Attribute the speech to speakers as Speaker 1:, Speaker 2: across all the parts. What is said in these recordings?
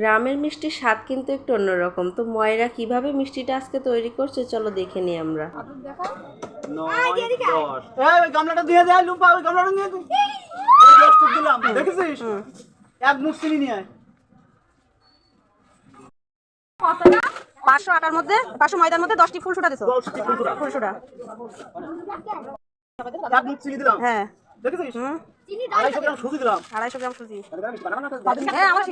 Speaker 1: গ্রামের মিষ্টির স্বাদ কিন্তু একটু অন্যরকম। তো ময়রা কীভাবে মিষ্টিটা আজকে তৈরি করছে চলো দেখে নিই আমরা।
Speaker 2: নয় দশ। এই ওই গামলাটা দিয়ে দে লুপা ওই গামলাটা দিয়ে দে। এই দশটা দিলাম দেখেছিস? এক মুখ চিনি নিয়ে
Speaker 3: পাঁচশো আটার মধ্যে পাঁচশো ময়দার মধ্যে দশটি ফুল সুটা দিছো ফুল সুটা
Speaker 2: এক মুখ চিনি দিলাম।
Speaker 3: হ্যাঁ।
Speaker 2: দেখেছিস? আড়াইশো গ্রাম সুজি দিলাম।
Speaker 3: আড়াইশো গ্রাম সুজি। হ্যাঁ আমার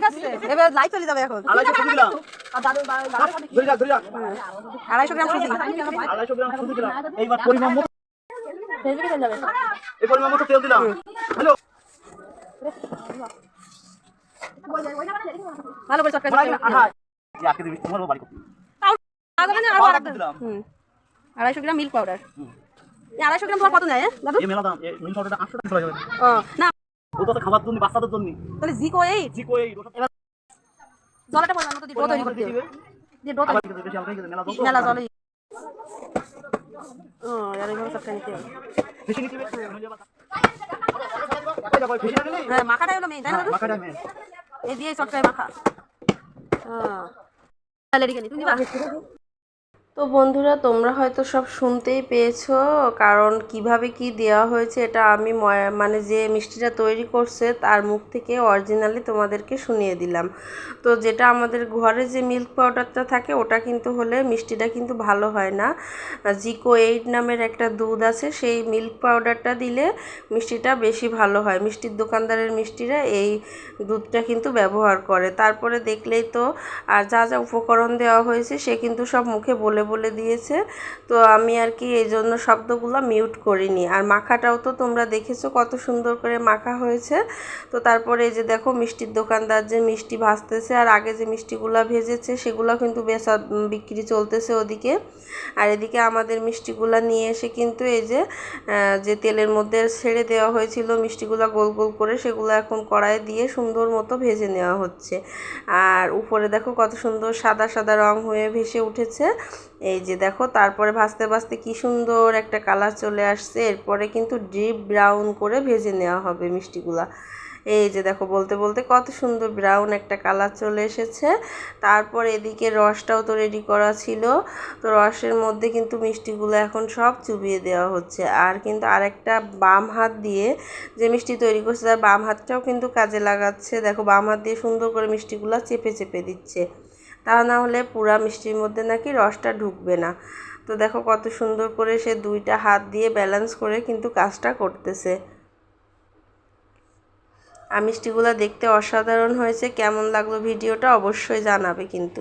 Speaker 3: এবার চলে যাবে এখন।
Speaker 2: আড়াইশো সুজি দিলাম।
Speaker 3: গ্রাম সুজি
Speaker 2: আড়াইশো গ্রাম সুজি দিলাম। এইবার পরিমাণ মতো এই পরিমাণ মতো তেল দিলাম। হ্যালো।
Speaker 3: ভালো করে চটকাই
Speaker 2: বলাই না আহাই ইয়াকে দিবি তোমার বাড়ি করতে। পাউডার দিলাম।
Speaker 3: হুম। আড়াইশো গ্রাম মিল্ক পাউডার। আড়াইশো গ্রাম তোমার কত নেয় দাদু
Speaker 2: মেলা দাম মিল পাউডারটা 800 টাকা চলে যাবে।
Speaker 3: ও না।
Speaker 2: ওটা তো খাবার জন্য বাচ্চাদের জন্য।
Speaker 3: তাহলে জিকো এই?
Speaker 2: জিকো এই রোটা
Speaker 3: জলটা পরিমাণ মতো দিয়ে ডো তৈরি করতে হবে দিয়ে ডো তৈরি
Speaker 2: কিছু বেশি হালকা কিছু মেলা দাম তো।
Speaker 3: মেলা জলে ও আর এইভাবে চটকাই নিতে হবে
Speaker 2: বেশি নিতে হবে হয়ে
Speaker 3: মাখাটাই হলো মেয়ে তাই না এই দিয়ে চটকাই মাখা। হ্যাঁ তাহলে তুমি
Speaker 1: তো বন্ধুরা, তোমরা হয়তো সব শুনতেই পেয়েছ কারণ কীভাবে কি দেওয়া হয়েছে এটা আমি মানে যে মিষ্টিটা তৈরি করছে তার মুখ থেকে অরিজিনালি তোমাদেরকে শুনিয়ে দিলাম। তো যেটা আমাদের ঘরে যে মিল্ক পাউডারটা থাকে ওটা কিন্তু হলে মিষ্টিটা কিন্তু ভালো হয় না। জিকো এইট নামের একটা দুধ আছে, সেই মিল্ক পাউডারটা দিলে মিষ্টিটা বেশি ভালো হয়। মিষ্টির দোকানদারের মিষ্টিরা এই দুধটা কিন্তু ব্যবহার করে। তারপরে দেখলেই তো, আর যা যা উপকরণ দেওয়া হয়েছে সে কিন্তু সব মুখে বলে বলে দিয়েছে। তো আমি আর কি এই জন্য শব্দগুলো মিউট করিনি। আর মাখাটাও তো তোমরা দেখেছ কত সুন্দর করে মাখা হয়েছে। তো তারপরে এই যে দেখো মিষ্টির দোকানদার যে মিষ্টি ভাজতেছে আর আগে যে মিষ্টিগুলো ভেজেছে সেগুলো কিন্তু বেচা বিক্রি চলতেছে ওদিকে। আর এদিকে আমাদের মিষ্টিগুলা নিয়ে এসে কিন্তু এই যে যে তেলের মধ্যে ছেড়ে দেওয়া হয়েছিল মিষ্টিগুলা গোল গোল করে সেগুলো এখন কড়াইয়ে দিয়ে সুন্দর মতো ভেজে নেওয়া হচ্ছে। আর উপরে দেখো কত সুন্দর সাদা সাদা রং হয়ে ভেসে উঠেছে। এই যে দেখো, তারপরে ভাজতে ভাজতে কি সুন্দর একটা কালার চলে আসছে। এরপরে কিন্তু ডিপ ব্রাউন করে ভেজে নেওয়া হবে মিষ্টিগুলা। এই যে দেখো, বলতে বলতে কত সুন্দর ব্রাউন একটা কালার চলে এসেছে। তারপর এদিকে রসটাও তো রেডি করা ছিল। তো রসের মধ্যে কিন্তু মিষ্টিগুলো এখন সব চুবিয়ে দেওয়া হচ্ছে। আর কিন্তু আরেকটা বাম হাত দিয়ে যে মিষ্টি তৈরি করছে, তার বাম হাতটাও কিন্তু কাজে লাগাচ্ছে। দেখো, বাম হাত দিয়ে সুন্দর করে মিষ্টিগুলো চেপে চেপে দিচ্ছে। তা না হলে পুরা মিষ্টির মধ্যে নাকি রসটা ঢুকবে না। তো দেখো কত সুন্দর করে সে দুইটা হাত দিয়ে ব্যালেন্স করে কিন্তু কাজটা করতেছে। আর মিষ্টিগুলো দেখতে অসাধারণ হয়েছে। কেমন লাগল ভিডিওটা অবশ্যই জানাবে কিন্তু।